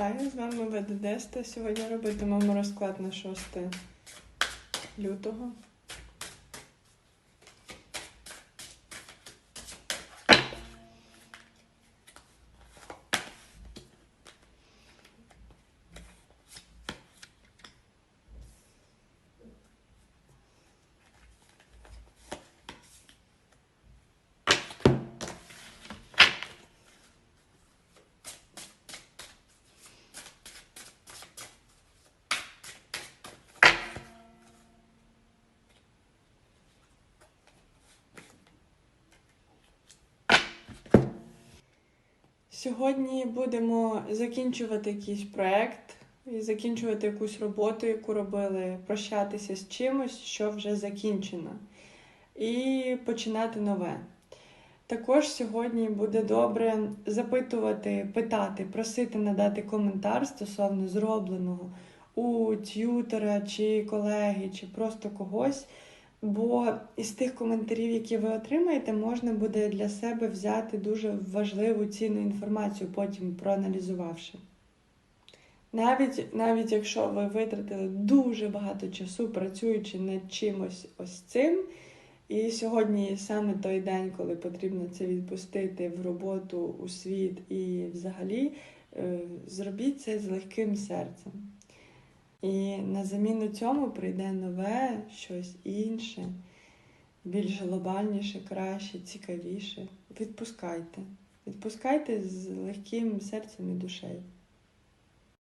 Вітаю, з вами ВДДСТ. Сьогодні робитимемо розклад на 6 лютого. Сьогодні будемо закінчувати якийсь проект і закінчувати якусь роботу, яку робили, прощатися з чимось, що вже закінчено, і починати нове. Також сьогодні буде добре запитувати, питати, просити надати коментар стосовно зробленого у т'ютера чи колеги, чи просто когось. Бо із тих коментарів, які ви отримаєте, можна буде для себе взяти дуже важливу цінну інформацію, потім проаналізувавши. Навіть, навіть якщо ви витратили дуже багато часу, працюючи над чимось ось цим, і сьогодні саме той день, коли потрібно це відпустити в роботу, у світ і взагалі, е, зробіть це з легким серцем. І на заміну цьому прийде нове, щось інше, більш глобальніше, краще, цікавіше. Відпускайте. Відпускайте з легким серцем і душею.